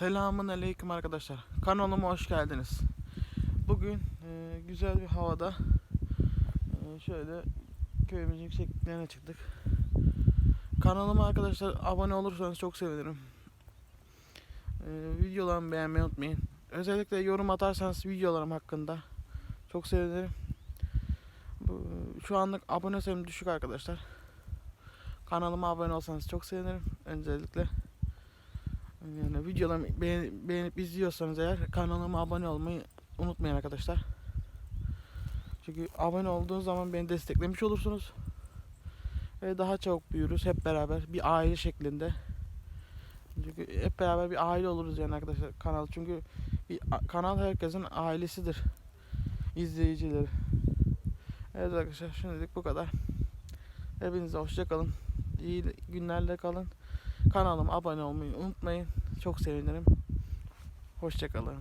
Selamun aleyküm arkadaşlar. Kanalıma hoş geldiniz. Bugün e, güzel bir havada e, şöyle köyümüzün yüksekliklerine çıktık. Kanalıma arkadaşlar abone olursanız çok sevinirim. E, videolarımı beğenmeyi unutmayın. Özellikle yorum atarsanız videolarım hakkında çok sevinirim. Bu, şu anlık abone sayım düşük arkadaşlar. Kanalıma abone olsanız çok sevinirim. Öncelikle. Yani videolarımı beğen- beğenip izliyorsanız eğer kanalıma abone olmayı unutmayın arkadaşlar. Çünkü abone olduğunuz zaman beni desteklemiş olursunuz. Ve daha çabuk büyürüz hep beraber bir aile şeklinde. Çünkü hep beraber bir aile oluruz yani arkadaşlar kanal. Çünkü bir kanal herkesin ailesidir. izleyicileri. Evet arkadaşlar şimdilik bu kadar. Hepinize hoşça kalın. İyi günlerle kalın. Kanalıma abone olmayı unutmayın. Çok sevinirim. Hoşçakalın.